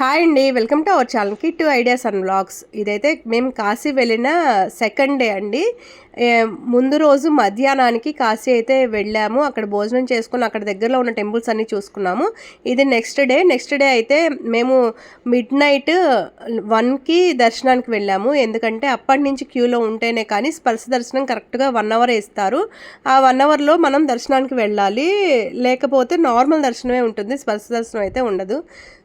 Hi అండి. Welcome to our channel two ideas and vlogs. ఇదైతే మేము కాశీ వెళ్ళిన సెకండ్ డే అండి. ముందు రోజు మధ్యాహ్నానికి కాశీ అయితే వెళ్ళాము. అక్కడ భోజనం చేసుకుని అక్కడ దగ్గరలో ఉన్న టెంపుల్స్ అన్నీ చూసుకున్నాము. ఇది నెక్స్ట్ డే. నెక్స్ట్ డే అయితే మేము మిడ్ నైట్ వన్కి దర్శనానికి వెళ్ళాము. ఎందుకంటే అప్పటి నుంచి క్యూలో ఉంటేనే కానీ స్పర్శ దర్శనం కరెక్ట్గా వన్ అవర్ ఇస్తారు. ఆ వన్ అవర్లో మనం దర్శనానికి వెళ్ళాలి. లేకపోతే నార్మల్ దర్శనమే ఉంటుంది. స్పర్శ దర్శనం అయితే ఉండదు.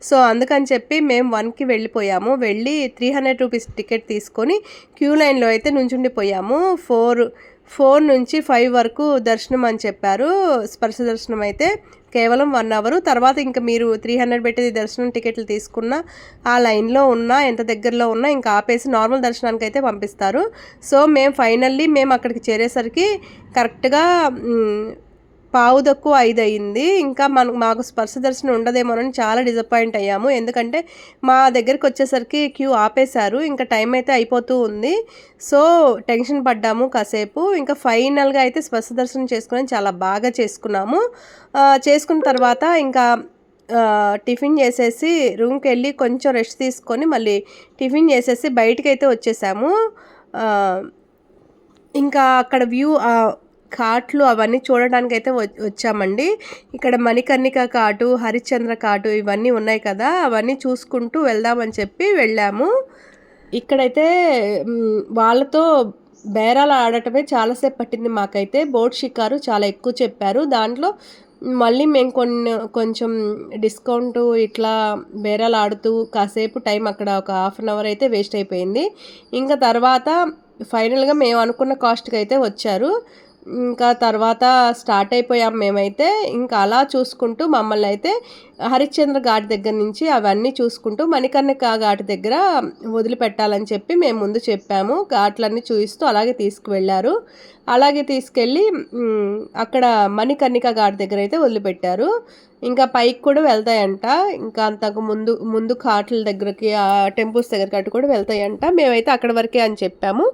సో అందుకని చెప్పి మేము వన్కి వెళ్ళిపోయాము. వెళ్ళి త్రీ హండ్రెడ్ రూపీస్ టికెట్ తీసుకొని క్యూ లైన్లో అయితే నుంచుండిపోయాము. ఫోర్ ఫోర్ నుంచి ఫైవ్ వరకు దర్శనం అని చెప్పారు. స్పర్శ దర్శనం అయితే కేవలం వన్ అవర్. తర్వాత ఇంకా మీరు త్రీ హండ్రెడ్ పెట్టేది దర్శనం టికెట్లు తీసుకున్న ఆ లైన్లో ఉన్నా ఎంత దగ్గరలో ఉన్నా ఇంకా ఆపేసి నార్మల్ దర్శనానికి అయితే పంపిస్తారు. సో మేము ఫైనల్లీ మేము అక్కడికి చేరేసరికి కరెక్ట్గా పావు తక్కువ ఐదు అయింది ఇంకా మన మాకు స్పర్శ దర్శనం ఉండదేమోనని చాలా డిసప్పాయింట్ అయ్యాము. ఎందుకంటే మా దగ్గరికి వచ్చేసరికి క్యూ ఆపేశారు. ఇంకా టైం అయితే అయిపోతూ ఉంది. సో టెన్షన్ పడ్డాము కాసేపు. ఇంకా ఫైనల్గా అయితే స్పర్శ దర్శనం చేసుకుని చాలా బాగా చేసుకున్నాము. చేసుకున్న తర్వాత ఇంకా టిఫిన్ చేసేసి రూమ్కి వెళ్ళి కొంచెం రెస్ట్ తీసుకొని మళ్ళీ టిఫిన్ చేసేసి బయటికి అయితే వచ్చేసాము ఇంకా అక్కడ వ్యూ కాట్లు అవన్నీ చూడడానికి అయితే వచ్చామండి. ఇక్కడ మణికర్ణిక కాటు హరిశ్చంద్ర కాటు ఇవన్నీ ఉన్నాయి కదా అవన్నీ చూసుకుంటూ వెళ్దామని చెప్పి వెళ్ళాము. ఇక్కడైతే వాళ్ళతో బేరాలు ఆడటమే చాలాసేపు పట్టింది మాకైతే. బోట్ షికారు చాలా ఎక్కువ చెప్పారు. దాంట్లో మళ్ళీ మేము కొన్ని కొంచెం డిస్కౌంట్ ఇట్లా బేరాలు ఆడుతూ కాసేపు టైం అక్కడ ఒక హాఫ్ అన్ అవర్ అయితే వేస్ట్ అయిపోయింది. ఇంకా తర్వాత ఫైనల్గా మేము అనుకున్న కాస్ట్కి అయితే వచ్చారు. ఇంకా తర్వాత స్టార్ట్ అయిపోయాం మేమైతే. ఇంకా అలా చూసుకుంటూ మమ్మల్ని అయితే హరిశ్చంద్ర ఘాట్ దగ్గర నుంచి అవన్నీ చూసుకుంటూ మణికర్ణిక ఘాట్ దగ్గర వదిలిపెట్టాలని చెప్పి మేము ముందు చెప్పాము. ఘాట్లన్నీ చూపిస్తూ అలాగే తీసుకువెళ్ళారు. అలాగే తీసుకెళ్ళి అక్కడ మణికర్ణిక ఘాట్ దగ్గర అయితే వదిలిపెట్టారు. ఇంకా పైకి కూడా వెళ్తాయంట. ఇంకా అంతకు ముందు ముందు ఘాట్ల దగ్గరికి ఆ టెంపుల్స్ దగ్గరకి అటు కూడా వెళ్తాయంట. మేమైతే అక్కడ వరకే అని చెప్పాము.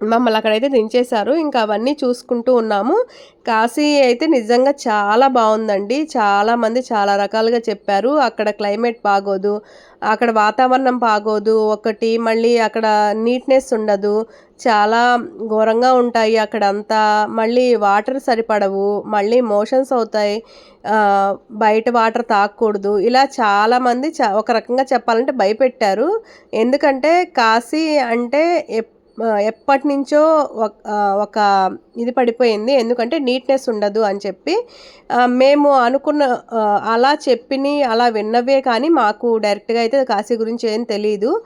మమ్మల్ని అక్కడైతే దించేశారు. ఇంకా అవన్నీ చూసుకుంటూ ఉన్నాము. కాశీ అయితే నిజంగా చాలా బాగుందండి. చాలామంది చాలా రకాలుగా చెప్పారు. అక్కడ క్లైమేట్ బాగోదు. అక్కడ వాతావరణం బాగోదు. ఒకటి మళ్ళీ అక్కడ నీట్నెస్ ఉండదు. చాలా ఘోరంగా ఉంటాయి అక్కడ అంతా మళ్ళీ వాటర్ సరిపడవు. మళ్ళీ మోషన్స్ అవుతాయి. బయట వాటర్ తాగకూడదు ఇలా చాలామంది చా ఒక రకంగా చెప్పాలంటే భయపెట్టారు. ఎందుకంటే కాశీ అంటే ఎప్ ఎప్పటి నుంచో ఒక- ఇది పడిపోయింది. ఎందుకంటే నీట్నెస్ ఉండదు అని చెప్పి మేము అనుకున్న అలా చెప్పిని అలా విన్నవే కానీ మాకు డైరెక్ట్గా అయితే కాశీ గురించి ఏం తెలియదు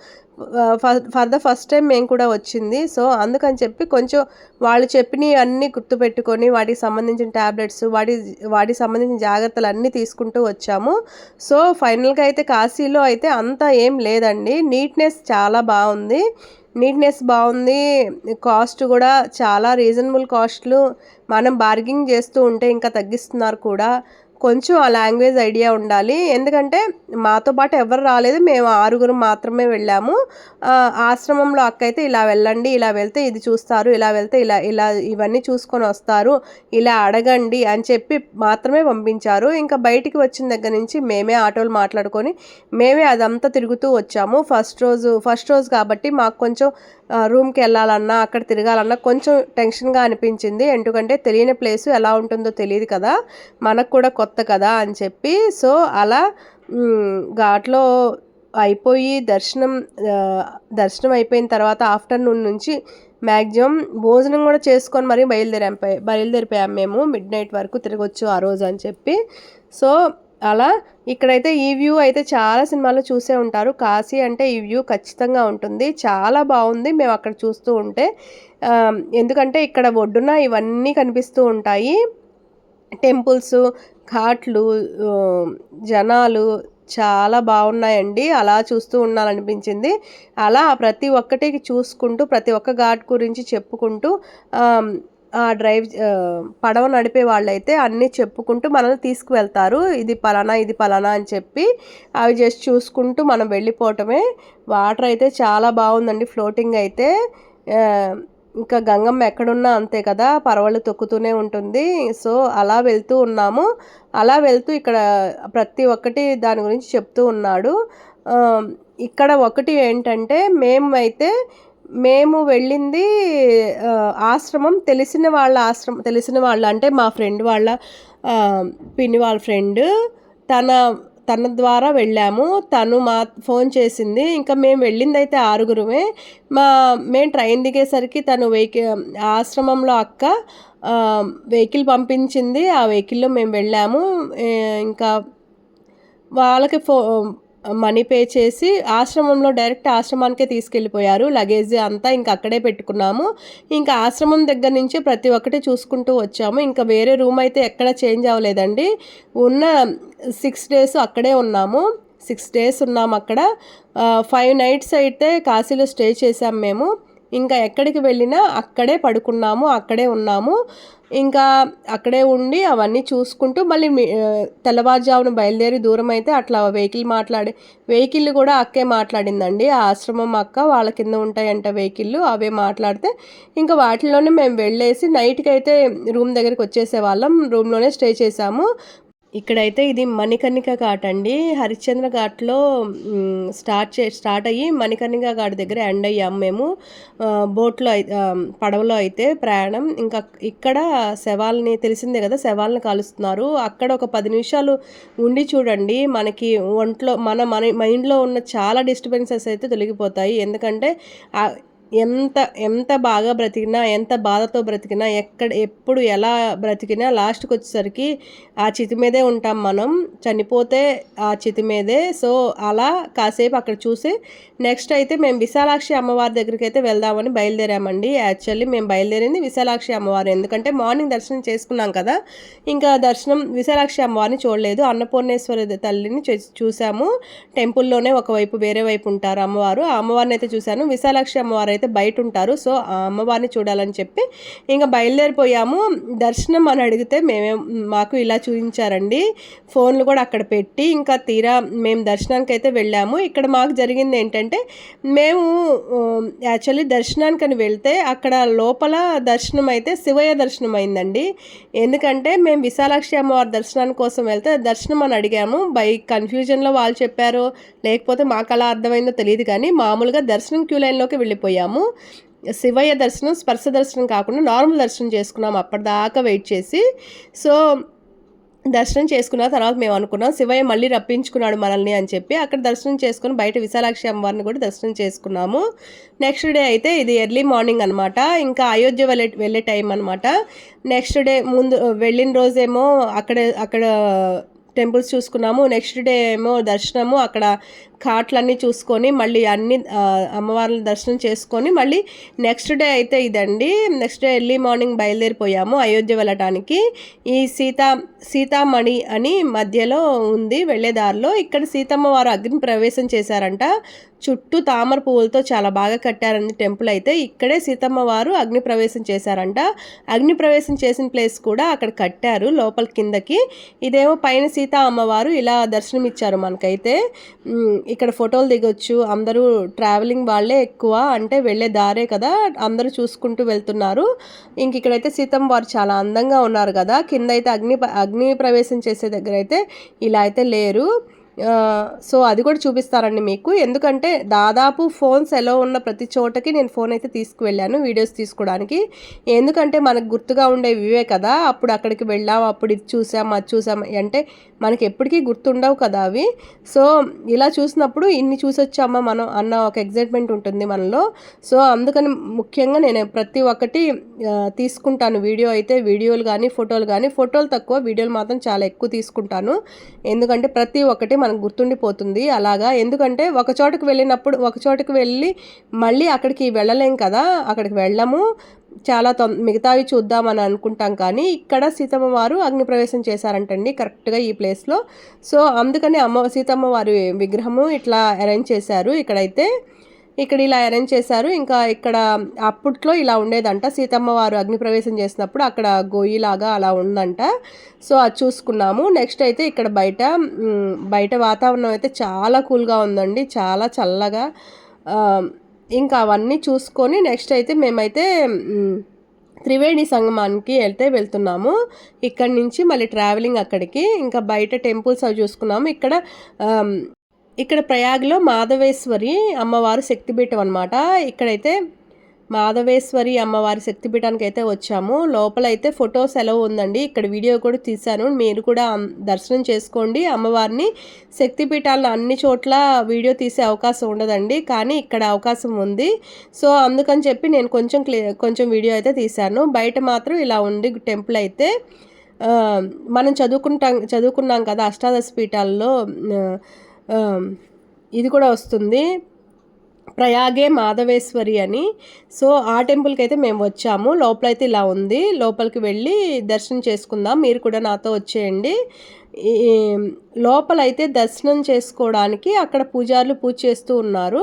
ఫర్ ద ఫస్ట్ టైం మేము కూడా వచ్చింది. సో అందుకని చెప్పి కొంచెం వాళ్ళు చెప్పినవి అన్నీ గుర్తుపెట్టుకొని వాటికి సంబంధించిన ట్యాబ్లెట్స్ వాటి వాటికి సంబంధించిన జాగ్రత్తలు అన్నీ తీసుకుంటూ వచ్చాము. సో ఫైనల్గా అయితే కాశీలో అయితే అంత ఏం లేదండి. నీట్నెస్ చాలా బాగుంది. నీట్నెస్ బాగుంది. కాస్ట్ కూడా చాలా రీజనబుల్ కాస్ట్లు. మనం బార్గింగ్ చేస్తూ ఉంటే ఇంకా తగ్గిస్తున్నారు కూడా. కొంచెం ఆ లాంగ్వేజ్ ఐడియా ఉండాలి. ఎందుకంటే మాతో పాటు ఎవరు రాలేదు మేము ఆరుగురు మాత్రమే వెళ్ళాము. ఆశ్రమంలో అక్క అయితే ఇలా వెళ్ళండి ఇలా వెళ్తే ఇది చూస్తారు ఇలా వెళ్తే ఇలా ఇలా ఇవన్నీ చూసుకొని వస్తారు ఇలా అడగండి అని చెప్పి మాత్రమే పంపించారు. ఇంకా బయటికి వచ్చిన దగ్గర నుంచి మేమే ఆటోలు మాట్లాడుకొని మేమే అదంతా తిరుగుతూ వచ్చాము. ఫస్ట్ రోజు ఫస్ట్ రోజు కాబట్టి మాకు కొంచెం రూమ్కి వెళ్ళాలన్నా అక్కడ తిరగాలన్నా కొంచెం టెన్షన్గా అనిపించింది. ఎందుకంటే తెలియని ప్లేస్ ఎలా ఉంటుందో తెలియదు కదా. మనకు కూడా కొత్త కొత్త కదా అని చెప్పి సో అలా ఘాట్లో అయిపోయి దర్శనం దర్శనం అయిపోయిన తర్వాత ఆఫ్టర్నూన్ నుంచి మ్యాక్సిమం భోజనం కూడా చేసుకొని మరీ బయలుదేరాం బయలుదేరిపోయాం మేము మిడ్ నైట్ వరకు తిరగొచ్చు ఆ రోజు అని చెప్పి. సో అలా ఇక్కడైతే ఈ వ్యూ అయితే చాలా సినిమాల్లో చూసే ఉంటారు. కాశీ అంటే ఈ వ్యూ ఖచ్చితంగా ఉంటుంది. చాలా బాగుంది. మేము అక్కడ చూస్తూ ఉంటే ఎందుకంటే ఇక్కడ ఒడ్డున ఇవన్నీ కనిపిస్తూ ఉంటాయి. టెంపుల్స్ ఘాట్లు జనాలు చాలా బాగున్నాయండి. అలా చూస్తూ ఉండాలనిపించింది. అలా ప్రతి ఒక్కటి చూసుకుంటూ ప్రతి ఒక్క ఘాట్ గురించి చెప్పుకుంటూ ఆ, డ్రైవ్ పడవ నడిపే వాళ్ళైతే అన్నీ చెప్పుకుంటూ మనల్ని తీసుకువెళ్తారు. ఇది పలానా ఇది పలానా అని చెప్పి అవి జస్ట్ చూసుకుంటూ మనం వెళ్ళిపోవటమే. వాటర్ అయితే చాలా బాగుందండి ఫ్లోటింగ్ అయితే. ఇంకా గంగమ్మ ఎక్కడున్నా అంతే కదా పరవళ్ళు తొక్కుతూనే ఉంటుంది. సో అలా వెళ్తూ ఉన్నాము. అలా వెళ్తూ ఇక్కడ ప్రతి ఒక్కటి దాని గురించి చెప్తూ ఉన్నాడు. ఇక్కడ ఒకటి ఏంటంటే మేమైతే మేము వెళ్ళింది ఆశ్రమం తెలిసిన వాళ్ళ ఆశ్రమం తెలిసిన వాళ్ళ అంటే మా ఫ్రెండ్ వాళ్ళ పిన్ని వాళ్ళ ఫ్రెండ్. తన తన ద్వారా వెళ్ళాము. తను మా ఫోన్ చేసింది. ఇంకా మేము వెళ్ళింది అయితే ఆరుగురమే. మా మేము ట్రైన్ దిగేసరికి తను వెహికల్ ఆశ్రమంలో అక్క వెహికల్ పంపించింది. ఆ వెహికల్లో మేము వెళ్ళాము. ఇంకా వాళ్ళకి ఫో మనీ పే చేసి ఆశ్రమంలో డైరెక్ట్ ఆశ్రమానికే తీసుకెళ్ళిపోయారు. లగేజ్ అంతా ఇంకా అక్కడే పెట్టుకున్నాము. ఇంకా ఆశ్రమం దగ్గర నుంచి ప్రతి ఒక్కటి చూసుకుంటూ వచ్చాము. ఇంకా వేరే రూమ్ అయితే ఎక్కడ చేంజ్ అవ్వలేదండి. ఉన్న సిక్స్ డేస్ అక్కడే ఉన్నాము. సిక్స్ డేస్ ఉన్నాము అక్కడ. ఫైవ్ నైట్స్ అయితే కాశీలో స్టే చేసాము మేము. ఇంకా ఎక్కడికి వెళ్ళినా అక్కడే పడుకున్నాము అక్కడే ఉన్నాము. ఇంకా అక్కడే ఉండి అవన్నీ చూసుకుంటూ మళ్ళీ మీ- తెల్లవారుజామున బయలుదేరి దూరం అయితే అట్లా వెహికల్ మాట్లాడి వెహికల్ కూడా అక్కే మాట్లాడిందండి. ఆ ఆశ్రమం అక్క వాళ్ళ కింద ఉంటాయంట వెహికల్ అవే మాట్లాడితే ఇంకా వాటిలోనే మేము వెళ్ళేసి నైట్కి అయితే రూమ్ దగ్గరికి వచ్చేసే వాళ్ళం రూమ్లోనే స్టే చేసాము ఇక్కడైతే ఇది మణికర్ణిక ఘాట్ అండి. హరిశ్చంద్ర ఘాట్లో స్టార్ట్ చే స్టార్ట్ అయ్యి మణికర్ణిక ఘాట్ దగ్గర ఎండ్ అయ్యాము మేము. బోట్లో పడవలో అయితే ప్రయాణం. ఇంకా ఇక్కడ శవాల్ని తెలిసిందే కదా శవాల్ని కాలుస్తున్నారు. అక్కడ ఒక పది నిమిషాలు ఉండి చూడండి. మనకి ఒంట్లో మన మన మైండ్లో ఉన్న చాలా డిస్టర్బెన్సెస్ అయితే తొలగిపోతాయి. ఎందుకంటే ఎంత ఎంత బాగా బ్రతికినా ఎంత బాధతో బ్రతికినా ఎక్కడ ఎప్పుడు ఎలా బ్రతికినా లాస్ట్కి వచ్చేసరికి ఆ చితి మీదే ఉంటాం మనం. చనిపోతే ఆ చితి మీదే. సో అలా కాసేపు అక్కడ చూసి నెక్స్ట్ అయితే మేము విశాలాక్షి అమ్మవారి దగ్గరికి అయితే వెళ్దామని బయలుదేరామండి. యాక్చువల్లీ మేము బయలుదేరింది విశాలాక్షి అమ్మవారు. ఎందుకంటే మార్నింగ్ దర్శనం చేసుకున్నాం కదా. ఇంకా దర్శనం విశాలాక్షి అమ్మవారిని చూడలేదు. అన్నపూర్ణేశ్వరి తల్లిని చూసాము. టెంపుల్లోనే ఒకవైపు వేరే వైపు ఉంటారు అమ్మవారు. ఆ అమ్మవారిని అయితే చూశాను. విశాలాక్షి అమ్మవారు అయితే బయట ఉంటారు సో ఆ అమ్మవారిని చూడాలని చెప్పి ఇంకా బయలుదేరిపోయాము. దర్శనం అని అడిగితే మేమే మాకు ఇలా చూపించారండి ఫోన్లు కూడా అక్కడ పెట్టి ఇంకా తీరా మేము దర్శనానికి అయితే వెళ్ళాము. ఇక్కడ మాకు జరిగింది ఏంటంటే మేము యాక్చువల్లీ దర్శనానికి అని వెళ్తే అక్కడ లోపల దర్శనం అయితే శివయ్య దర్శనం అయిందండి. ఎందుకంటే మేము విశాలాక్షి అమ్మవారి దర్శనాని కోసం వెళ్తే దర్శనం అని అడిగాము. బై కన్ఫ్యూజన్లో వాళ్ళు చెప్పారో. లేకపోతే మాకు అలా అర్థమైందో తెలియదు కానీ మామూలుగా దర్శనం క్యూ లైన్లోకి వెళ్ళిపోయాము. శివయ్య దర్శనం స్పర్శ దర్శనం కాకుండా నార్మల్ దర్శనం చేసుకున్నాము. అప్పటిదాకా వెయిట్ చేసి. సో దర్శనం చేసుకున్న తర్వాత మేము అనుకున్నాం శివయ్య మళ్ళీ రప్పించుకున్నాడు మనల్ని అని చెప్పి. అక్కడ దర్శనం చేసుకుని బయట విశాలాక్షి అమ్మవారిని కూడా దర్శనం చేసుకున్నాము. నెక్స్ట్ డే అయితే ఇది ఎర్లీ మార్నింగ్ అనమాట ఇంకా అయోధ్య వెళ్ళే వెళ్ళే టైం అనమాట నెక్స్ట్ డే ముందు వెళ్ళిన రోజేమో అక్కడ అక్కడ టెంపుల్స్ చూసుకున్నాము. నెక్స్ట్ డే ఏమో దర్శనము. అక్కడ ఘాట్లన్నీ చూసుకొని మళ్ళీ అన్ని ఆ, అమ్మవార్ల దర్శనం చేసుకొని మళ్ళీ నెక్స్ట్ డే అయితే ఇదండి. నెక్స్ట్ డే ఎర్లీ మార్నింగ్ బయలుదేరిపోయాము అయోధ్య వెళ్ళటానికి. ఈ సీతా సీతామణి అని మధ్యలో ఉంది వెళ్ళే దారిలో. ఇక్కడ సీతమ్మ వారు అగ్ని ప్రవేశం చేశారంట. చుట్టూ తామర పువ్వులతో చాలా బాగా కట్టారండి టెంపుల్ అయితే ఇక్కడే సీతమ్మ వారు అగ్నిప్రవేశం చేశారంట. అగ్నిప్రవేశం చేసిన ప్లేస్ కూడా అక్కడ కట్టారు లోపల కిందకి. ఇదేమో పైన సీతా అమ్మవారు ఇలా దర్శనం ఇచ్చారు మనకైతే ఇక్కడ ఫోటోలు దిగొచ్చు. అందరూ ట్రావెలింగ్ వాళ్ళే ఎక్కువ. అంటే వెళ్ళే దారే కదా. అందరూ చూసుకుంటూ వెళ్తున్నారు. ఇంక ఇక్కడైతే సీతమ్మ వారు చాలా అందంగా ఉన్నారు కదా. కింద అయితే అగ్ని అగ్ని ప్రవేశం చేసే దగ్గర అయితే ఇలా అయితే లేరు. సో అది కూడా చూపిస్తారండి మీకు. ఎందుకంటే దాదాపు ఫోన్స్ ఎలా ఉన్న ప్రతి చోటకి నేను ఫోన్ అయితే తీసుకువెళ్ళాను వీడియోస్ తీసుకోవడానికి. ఎందుకంటే మనకు గుర్తుగా ఉండే ఇవే కదా అప్పుడు అక్కడికి వెళ్ళాం అప్పుడు ఇది చూసాం అది చూసాం అంటే మనకి ఎప్పటికీ గుర్తుండవు కదా అవి. సో ఇలా చూసినప్పుడు ఇన్ని చూసొచ్చామా మనం అన్న ఒక ఎగ్జైట్మెంట్ ఉంటుంది మనలో. సో అందుకని ముఖ్యంగా నేను ప్రతి ఒక్కటి తీసుకుంటాను వీడియో అయితే వీడియోలు కానీ ఫోటోలు కానీ. ఫోటోలు తక్కువ వీడియోలు మాత్రం చాలా ఎక్కువ తీసుకుంటాను. ఎందుకంటే ప్రతి ఒక్కటి మన మనకు గుర్తుండిపోతుంది అలాగా. ఎందుకంటే ఒక చోటకు వెళ్ళినప్పుడు ఒక చోటకు వెళ్ళి మళ్ళీ అక్కడికి వెళ్ళలేం కదా. అక్కడికి వెళ్ళము. చాలా తొం మిగతావి చూద్దామని అనుకుంటాం కానీ ఇక్కడ సీతమ్మ వారు అగ్నిప్రవేశం చేశారంటండి కరెక్ట్గా ఈ ప్లేస్లో. సో అందుకని అమ్మ సీతమ్మ వారి విగ్రహము ఇట్లా అరేంజ్ చేశారు ఇక్కడైతే. ఇక్కడ ఇలా అరేంజ్ చేశారు. ఇంకా ఇక్కడ అప్పట్లో ఇలా ఉండేదంట. సీతమ్మ వారు అగ్నిప్రవేశం చేసినప్పుడు అక్కడ గొయ్యిలాగా అలా ఉందంట. సో అది చూసుకున్నాము. నెక్స్ట్ అయితే ఇక్కడ బయట బయట వాతావరణం అయితే చాలా కూల్గా ఉందండి. చాలా చల్లగా. ఇంకా అవన్నీ చూసుకొని నెక్స్ట్ అయితే మేమైతే త్రివేణి సంగమానికి వెళ్తే వెళ్తున్నాము. ఇక్కడ నుంచి మళ్ళీ ట్రావెలింగ్ అక్కడికి. ఇంకా బయట టెంపుల్స్ అవి చూసుకున్నాము. ఇక్కడ ఇక్కడ ప్రయాగ్లో మాధవేశ్వరి అమ్మవారు శక్తిపీఠం అనమాట ఇక్కడైతే మాధవేశ్వరి అమ్మవారి శక్తిపీఠానికి అయితే వచ్చాము. లోపల అయితే ఫోటో సెలవు ఉందండి. ఇక్కడ వీడియో కూడా తీశాను. మీరు కూడా దర్శనం చేసుకోండి. అమ్మవారిని శక్తిపీఠాలను అన్ని చోట్ల వీడియో తీసే అవకాశం ఉండదండి. కానీ ఇక్కడ అవకాశం ఉంది. సో అందుకని చెప్పి నేను కొంచెం క్లి కొంచెం వీడియో అయితే తీశాను. బయట మాత్రం ఇలా ఉంది టెంపుల్ అయితే. మనం చదువుకుంటాం చదువుకున్నాం కదా అష్టాదశ పీఠాల్లో. ఇది కూడా వస్తుంది. ప్రయాగే మాధవేశ్వరి అని. సో ఆ టెంపుల్కి అయితే మేము వచ్చాము. లోపలైతే ఇలా ఉంది. లోపలికి వెళ్ళి దర్శనం చేసుకుందాం. మీరు కూడా నాతో వచ్చేయండి. లోపలైతే దర్శనం చేసుకోవడానికి అక్కడ పూజారులు పూజ చేస్తూ ఉన్నారు.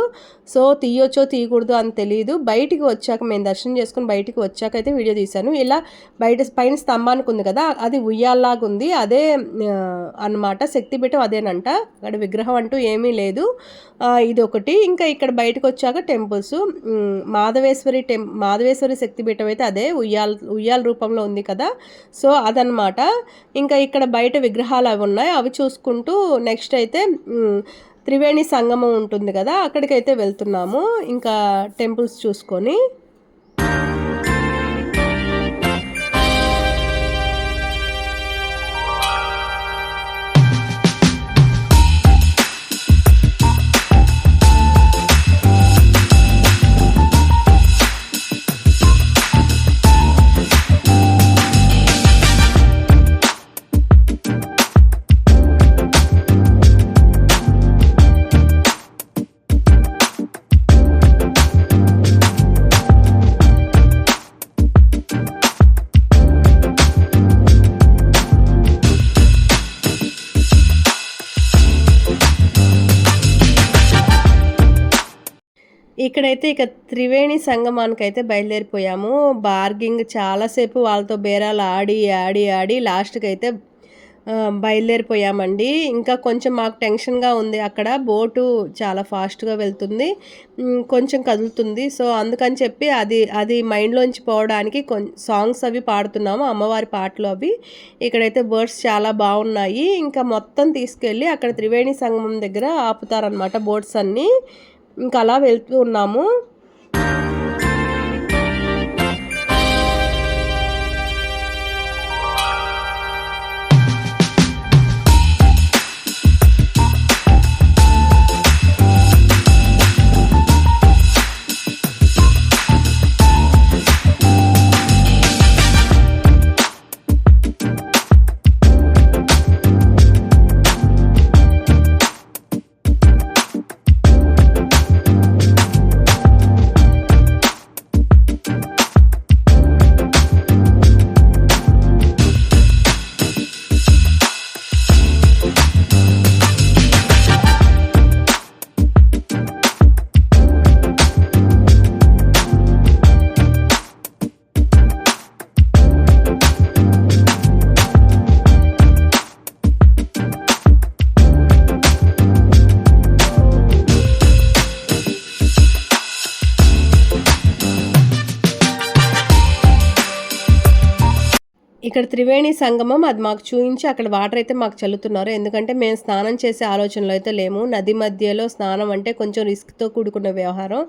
సో తీయొచ్చో తీయకూడదు అని తెలియదు బయటికి వచ్చాక మేము దర్శనం చేసుకుని బయటికి వచ్చాక అయితే వీడియో తీశాను. ఇలా బయట పైన స్తంభానికి ఉంది కదా అది ఉయ్యాల్లాగా ఉంది. అదే అనమాట అన్నమాట. శక్తిపీఠం అదేనంట. అక్కడ విగ్రహం అంటూ ఏమీ లేదు. ఇది ఒకటి. ఇంకా ఇక్కడ బయటకు వచ్చాక టెంపుల్స్. మాధవేశ్వరి టెం మాధవేశ్వరి శక్తిపీఠం అయితే అదే ఉయ్యాల ఉయ్యాల రూపంలో ఉంది కదా. సో అదనమాట ఇంకా ఇక్కడ బయట విగ్రహాలు అవి ఉన్నాయి. అవి చూసుకుంటూ నెక్స్ట్ అయితే త్రివేణి సంగమం ఉంటుంది కదా అక్కడికైతే వెళ్తున్నాము. ఇంకా టెంపుల్స్ చూసుకొని. ఇక త్రివేణి సంగమానికి అయితే బయలుదేరిపోయాము. బార్గింగ్ చాలాసేపు వాళ్ళతో బేరాలు ఆడి ఆడి ఆడి లాస్ట్కి అయితే బయలుదేరిపోయామండి. ఇంకా కొంచెం మాకు టెన్షన్గా ఉంది అక్కడ. బోటు చాలా ఫాస్ట్గా వెళ్తుంది. కొంచెం కదులుతుంది. సో అందుకని చెప్పి అది అది మైండ్లోంచి పోవడానికి కొం సాంగ్స్ అవి పాడుతున్నాము అమ్మవారి పాటలు అవి. ఇక్కడైతే బర్డ్స్ చాలా బాగున్నాయి. ఇంకా మొత్తం తీసుకెళ్ళి అక్కడ త్రివేణి సంగమం దగ్గర ఆపుతారనమాట బోట్స్ అన్నీ. ఇంకా అలా వెళ్తూ ఉన్నాము. ఇక్కడ త్రివేణి సంగమం అది మాకు చూపించి అక్కడ వాటర్ అయితే మాకు చల్లుతున్నారు. ఎందుకంటే మేము స్నానం చేసే ఆలోచనలో అయితే లేము. నది మధ్యలో స్నానం అంటే కొంచెం రిస్క్తో కూడుకున్న వ్యవహారం.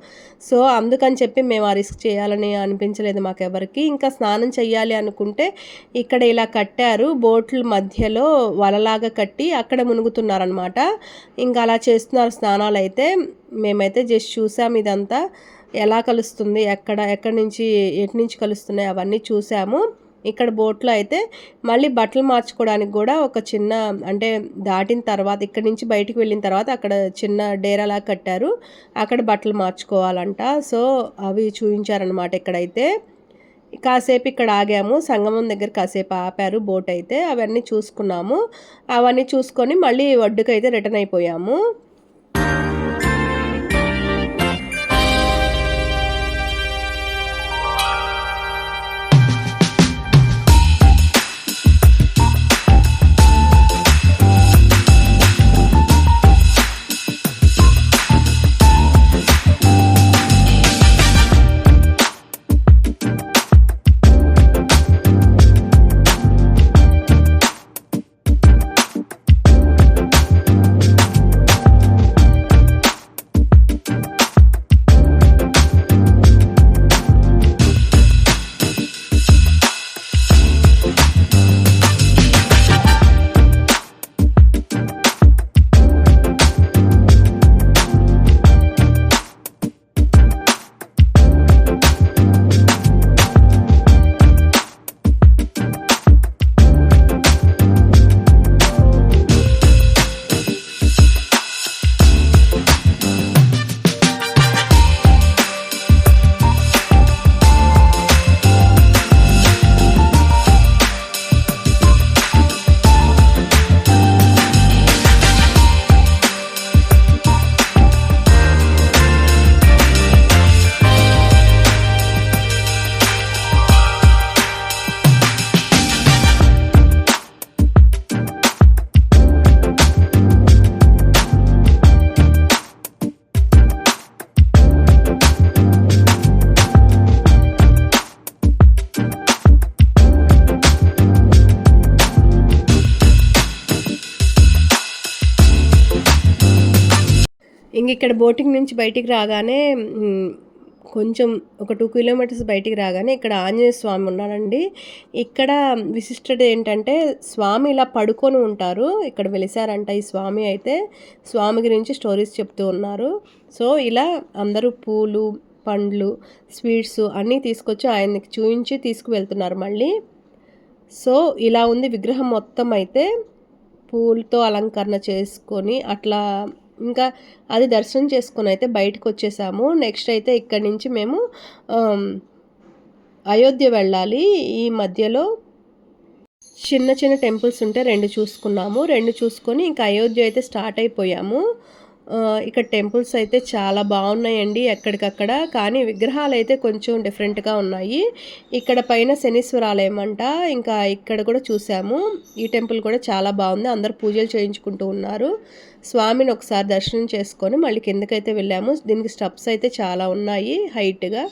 సో అందుకని చెప్పి మేము ఆ రిస్క్ చేయాలని అనిపించలేదు మాకెవరికి. ఇంకా స్నానం చేయాలి అనుకుంటే ఇక్కడ ఇలా కట్టారు. బోట్ల మధ్యలో వలలాగా కట్టి అక్కడ మునుగుతున్నారనమాట ఇంకా అలా చేస్తున్నారు స్నానాలు అయితే మేమైతే జస్ట్ చూసాం ఇదంతా. ఎలా కలుస్తుంది ఎక్కడ ఎక్కడి నుంచి ఎటు నుంచి కలుస్తున్నాయి అవన్నీ చూసాము. ఇక్కడ బోట్లో అయితే మళ్ళీ బట్టలు మార్చుకోవడానికి కూడా ఒక చిన్న అంటే దాటిన తర్వాత ఇక్కడ నుంచి బయటికి వెళ్ళిన తర్వాత అక్కడ చిన్న డేరాలా కట్టారు. అక్కడ బట్టలు మార్చుకోవాలంట. సో అవి చూపించారనమాట ఇక్కడైతే. కాసేపు ఇక్కడ ఆగాము. సంగమం దగ్గర కాసేపు ఆపారు బోట్ అయితే. అవన్నీ చూసుకున్నాము. అవన్నీ చూసుకొని మళ్ళీ ఒడ్డుకైతే రిటర్న్ అయిపోయాము. ఇంక ఇక్కడ బోటింగ్ నుంచి బయటికి రాగానే కొంచెం ఒక టూ కిలోమీటర్స్ బయటికి రాగానే ఇక్కడ ఆంజనేయ స్వామి ఉన్నాడండి. ఇక్కడ విశిష్టత ఏంటంటే స్వామి ఇలా పడుకొని ఉంటారు. ఇక్కడ వెలిసారంట ఈ స్వామి అయితే. స్వామి గురించి స్టోరీస్ చెప్తూ ఉన్నారు. సో ఇలా అందరూ పూలు పండ్లు స్వీట్స్ అన్నీ తీసుకొచ్చి ఆయనకి చూపించి తీసుకువెళ్తున్నారు మళ్ళీ. సో ఇలా ఉంది విగ్రహం మొత్తం అయితే. పూలతో అలంకరణ చేసుకొని అట్లా ఇంకా అది దర్శనం చేసుకొని అయితే బయటకు వచ్చేసాము. నెక్స్ట్ అయితే ఇక్కడి నుంచి మేము అయోధ్య వెళ్ళాలి. ఈ మధ్యలో చిన్న చిన్న టెంపుల్స్ ఉంటే రెండు చూసుకున్నాము. రెండు చూసుకొని ఇంకా అయోధ్య అయితే స్టార్ట్ అయిపోయాము. ఇక్కడ టెంపుల్స్ అయితే చాలా బాగున్నాయండి ఎక్కడికక్కడ కానీ విగ్రహాలు అయితే కొంచెం డిఫరెంట్గా ఉన్నాయి. ఇక్కడ పైన శనీశ్వరాలయం అంట ఇంకా ఇక్కడ కూడా చూసాము. ఈ టెంపుల్ కూడా చాలా బాగుంది అందరు పూజలు చేయించుకుంటూ ఉన్నారు. స్వామిని ఒకసారి దర్శనం చేసుకొని మళ్ళీ కిందకైతే వెళ్ళాము. దీనికి స్టెప్స్ అయితే చాలా ఉన్నాయి హైట్గా.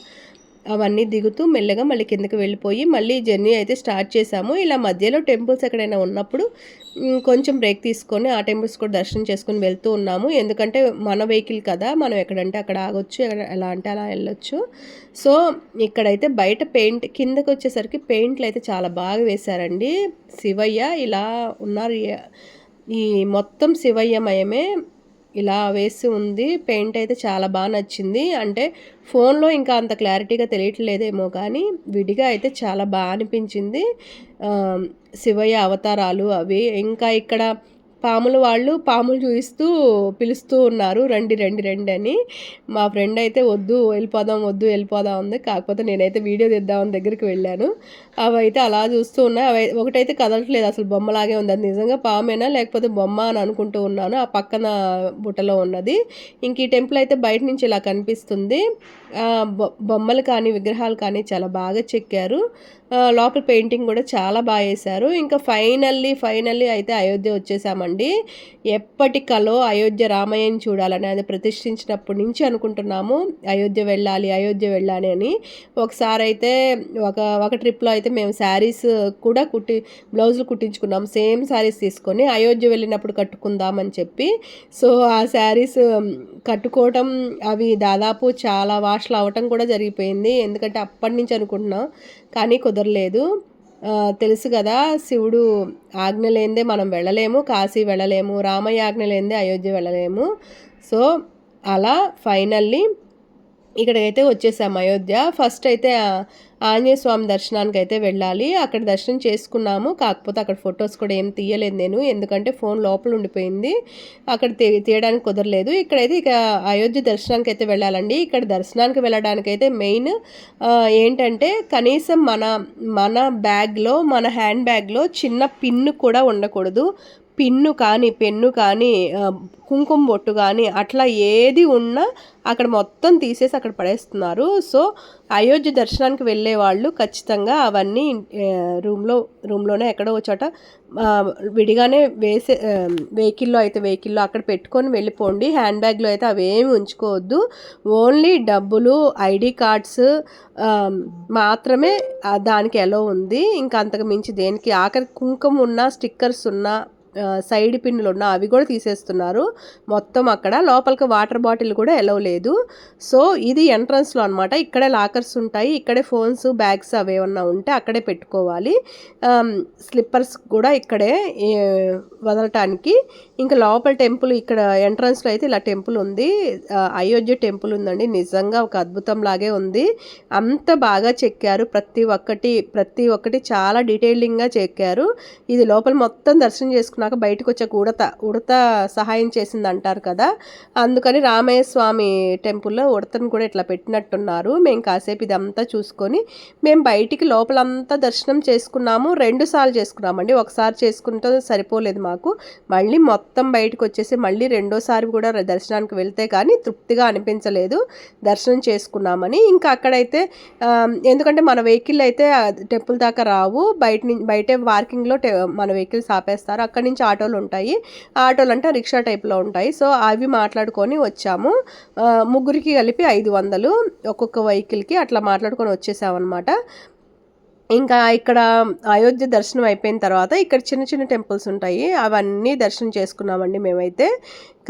అవన్నీ దిగుతూ మెల్లగా మళ్ళీ కిందకి వెళ్ళిపోయి మళ్ళీ జర్నీ అయితే స్టార్ట్ చేసాము ఇలా మధ్యలో టెంపుల్స్ ఎక్కడైనా ఉన్నప్పుడు కొంచెం బ్రేక్ తీసుకొని ఆ టెంపుల్స్ కూడా దర్శనం చేసుకొని వెళ్తూ ఉన్నాము. ఎందుకంటే మన వెహికల్ కదా మనం ఎక్కడంటే అక్కడ ఆగొచ్చు ఎక్కడ- ఎలా అంటే అలా వెళ్ళొచ్చు. సో ఇక్కడైతే బయట పెయింట్ కిందకి వచ్చేసరికి పెయింట్లు అయితే చాలా బాగా వేశారండి. శివయ్య ఇలా ఉన్నారు. ఈ- ఈ మొత్తం శివయ్యమయమే ఇలా వేసి ఉంది. పెయింట్ అయితే చాలా బాగా నచ్చింది. అంటే ఫోన్లో ఇంకా అంత క్లారిటీగా తెలియట్లేదేమో కానీ విడిగా అయితే చాలా బాగా అనిపించింది. శివయ్య అవతారాలు అవి. ఇంకా ఇక్కడ పాముల వాళ్ళు పాములు చూపిస్తూ పిలుస్తూ ఉన్నారు. రండి రండి రండి అని. మా ఫ్రెండ్ అయితే వద్దు వెళ్ళిపోదాం వద్దు వెళ్ళిపోదాం ఉంది. కాకపోతే నేనైతే వీడియో తీద్దామని దగ్గరికి వెళ్ళాను. అవైతే అలా చూస్తూ ఉన్నాయి అవి ఒకటైతే కదలట్లేదు అసలు బొమ్మలాగే ఉంది. అది నిజంగా పామేనా? లేకపోతే బొమ్మ అని అనుకుంటూ ఉన్నాను. ఆ పక్కన బుట్టలో ఉన్నది. ఇంక ఈ టెంపుల్ అయితే బయట నుంచి ఇలా కనిపిస్తుంది. బొ- బొమ్మలు కానీ విగ్రహాలు కానీ చాలా బాగా చెక్కారు. లోపల పెయింటింగ్ కూడా చాలా బాగా వేశారు. ఇంకా ఫైనల్లీ ఫైనల్లీ అయితే అయోధ్య వచ్చేసామండి. ఎప్పటి కలో అయోధ్య రామయ్యని చూడాలని అది ప్రతిష్ఠించినప్పటి నుంచి అనుకుంటున్నాము. అయోధ్య వెళ్ళాలి అయోధ్య వెళ్ళాలి అని. ఒకసారి అయితే ఒక ఒక ట్రిప్లో అయితే మేము శారీస్ కూడా కుట్టి బ్లౌజులు కుట్టించుకున్నాం. సేమ్ శారీస్ తీసుకొని అయోధ్య వెళ్ళినప్పుడు కట్టుకుందామని చెప్పి. సో ఆ శారీస్ కట్టుకోవటం అవి దాదాపు చాలా వాష్లు అవ్వటం కూడా జరిగిపోయింది. ఎందుకంటే అప్పటి నుంచి అనుకుంటున్నాం కానీ కుదరలేదు. తెలుసు కదా శివుడు ఆజ్ఞ లేనిదే మనం వెళ్ళలేము. కాశీ వెళ్ళలేము. రామయ్య ఆజ్ఞ లేనిదే అయోధ్య వెళ్ళలేము. సో అలా ఫైనల్లీ ఇక్కడికైతే వచ్చేసాం అయోధ్య. ఫస్ట్ అయితే ఆంజనేయ స్వామి దర్శనానికి అయితే వెళ్ళాలి. అక్కడ దర్శనం చేసుకున్నాము. కాకపోతే అక్కడ ఫొటోస్ కూడా ఏం తీయలేదు నేను. ఎందుకంటే ఫోన్ లోపల ఉండిపోయింది. అక్కడ తీ తీయడానికి కుదరలేదు. ఇక్కడైతే ఇక అయోధ్య దర్శనానికి అయితే వెళ్ళాలండి. ఇక్కడ దర్శనానికి వెళ్ళడానికి అయితే మెయిన్ ఏంటంటే కనీసం మన మన బ్యాగ్లో మన హ్యాండ్ బ్యాగ్లో చిన్న పిన్ను కూడా ఉండకూడదు. పిన్ను కానీ పెన్ను కానీ కుంకుమ బొట్టు కానీ అట్లా ఏది ఉన్నా అక్కడ మొత్తం తీసేసి అక్కడ పడేస్తున్నారు. సో అయోధ్య దర్శనానికి వెళ్ళే వాళ్ళు ఖచ్చితంగా అవన్నీ రూమ్లో రూమ్లోనే ఎక్కడో ఒక చోట విడిగానే వేసే వెహికల్లో అయితే వెహికల్లో అక్కడ పెట్టుకొని వెళ్ళిపోండి. హ్యాండ్ బ్యాగ్లో అయితే అవేమి ఉంచుకోవద్దు. ఓన్లీ డబ్బులు ఐడి కార్డ్స్ మాత్రమే దానికి ఎలో ఉంది. ఇంకా అంతకు మించి దేనికి. ఆఖరి కుంకుమ ఉన్న స్టిక్కర్స్ ఉన్న సైడ్ పిన్నులు ఉన్నా అవి కూడా తీసేస్తున్నారు. మొత్తం అక్కడ లోపలికి వాటర్ బాటిల్ కూడా ఎలవ్ లేదు. సో ఇది ఎంట్రన్స్లో అనమాట ఇక్కడే లాకర్స్ ఉంటాయి. ఇక్కడే ఫోన్స్ బ్యాగ్స్ అవి ఏమన్నా ఉంటే అక్కడే పెట్టుకోవాలి. స్లిప్పర్స్ కూడా ఇక్కడే వదలటానికి ఇంకా లోపల టెంపుల్ ఇక్కడ ఎంట్రన్స్లో అయితే ఇలా టెంపుల్ ఉంది. అయోధ్య టెంపుల్ ఉందండి. నిజంగా ఒక అద్భుతం లాగే ఉంది. అంత బాగా చెక్కారు. ప్రతి ఒక్కటి ప్రతి ఒక్కటి చాలా డీటెయిలింగ్గా చెక్కారు. ఇది లోపల మొత్తం దర్శనం చేసుకున్నాక బయటకు వచ్చాక ఉడత ఉడత సహాయం చేసింది అంటారు కదా. అందుకని రామయ్య స్వామి టెంపుల్లో ఉడతను కూడా ఇట్లా పెట్టినట్టున్నారు. మేము కాసేపు ఇదంతా చూసుకొని మేము బయటికి లోపలంతా దర్శనం చేసుకున్నాము. రెండు సార్లు చేసుకున్నామండి. ఒకసారి చేసుకుంటే సరిపోలేదు మాకు. మళ్ళీ మొత్తం బయటకు వచ్చేసి మళ్ళీ రెండోసారి కూడా దర్శనానికి వెళ్తే కానీ తృప్తిగా అనిపించలేదు. దర్శనం చేసుకున్నామని. ఇంకా అక్కడైతే ఎందుకంటే మన వెహికల్ అయితే టెంపుల్ దాకా రావు. బయట నుంచి బయటే పార్కింగ్లో టె- మన వెహికల్స్ ఆపేస్తారు అక్కడి నుంచి ఆటోలు ఉంటాయి. ఆటోలు అంటే రిక్షా టైప్లో ఉంటాయి. సో అవి మాట్లాడుకొని వచ్చాము. ముగ్గురికి కలిపి ఐదు వందలు ఒక్కొక్క వెహికల్కి అట్లా మాట్లాడుకొని వచ్చేసామన్నమాట. ఇంకా ఇక్కడ అయోధ్య దర్శనం అయిపోయిన తర్వాత ఇక్కడ చిన్న చిన్న టెంపుల్స్ ఉంటాయి. అవన్నీ దర్శనం చేసుకున్నామండి మేమైతే.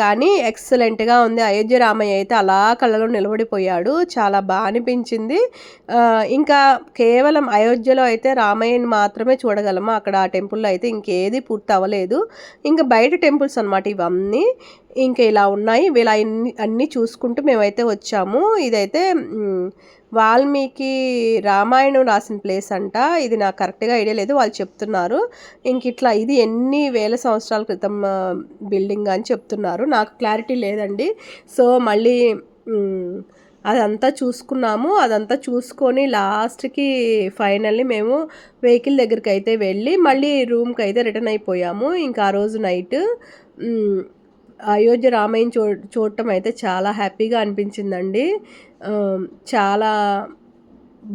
కానీ ఎక్సలెంట్గా ఉంది. అయోధ్య రామయ్య అయితే అలా కళ్ళలో నిలబడిపోయాడు. చాలా బాగా అనిపించింది. ఇంకా కేవలం అయోధ్యలో అయితే రామయ్యని మాత్రమే చూడగలము? అక్కడ ఆ టెంపుల్లో అయితే ఇంకేది పూర్తి అవ్వలేదు. ఇంకా బయట టెంపుల్స్ అనమాట ఇవన్నీ. ఇంకా ఇలా ఉన్నాయి. ఇలా అన్ని అన్నీ చూసుకుంటూ మేమైతే వచ్చాము. ఇదైతే వాల్మీకి రామాయణం రాసిన ప్లేస్ అంట. ఇది నాకు కరెక్ట్గా ఐడియా లేదు. వాళ్ళు చెప్తున్నారు. ఇంక ఇట్లా ఇది ఎన్ని వేల సంవత్సరాల క్రితం బిల్డింగ్ అని చెప్తున్నారు. నాకు క్లారిటీ లేదండి. సో మళ్ళీ అదంతా చూసుకున్నాము. అదంతా చూసుకొని లాస్ట్కి ఫైనల్లీ మేము వెహికల్ దగ్గరికి అయితే వెళ్ళి మళ్ళీ రూమ్కి అయితే రిటర్న్ అయిపోయాము. ఇంకా ఆ రోజు నైట్ అయోధ్య రామయ్యని చూ చూడటం అయితే చాలా హ్యాపీగా అనిపించిందండి. చాలా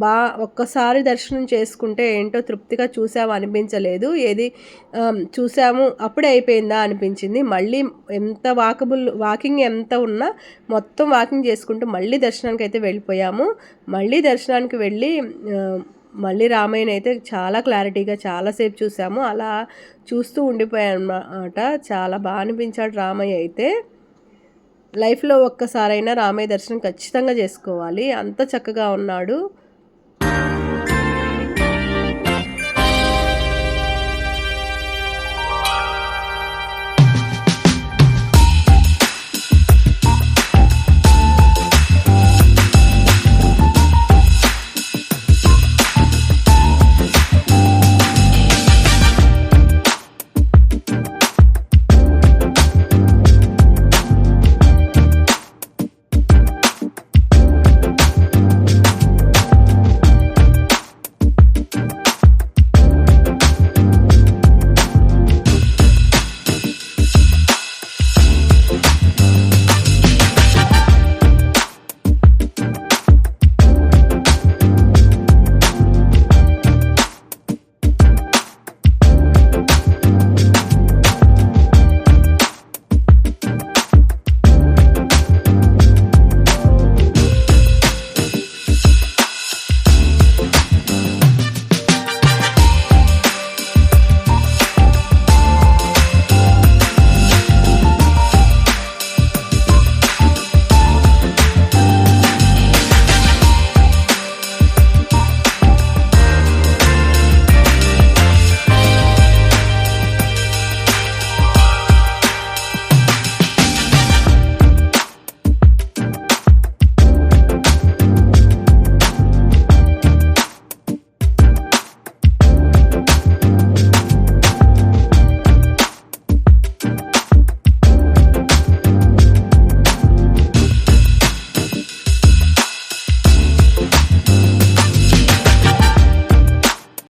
బా ఒక్కసారి దర్శనం చేసుకుంటే ఏంటో తృప్తిగా చూసాము అనిపించలేదు. ఏది చూసాము అప్పుడే అయిపోయిందా అనిపించింది. మళ్ళీ ఎంత వాకబుల్ వాకింగ్ ఎంత ఉన్నా మొత్తం వాకింగ్ చేసుకుంటూ మళ్ళీ దర్శనానికి అయితే వెళ్ళిపోయాము. మళ్ళీ దర్శనానికి వెళ్ళి మళ్ళీ రామయ్యని అయితే చాలా క్లారిటీగా చాలాసేపు చూసాము. అలా చూస్తూ ఉండిపోయాను అన్నమాట చాలా బాగా అనిపించాడు రామయ్య అయితే. లైఫ్లో ఒక్కసారైనా రామయ్య దర్శనం ఖచ్చితంగా చేసుకోవాలి. అంత చక్కగా ఉన్నాడు.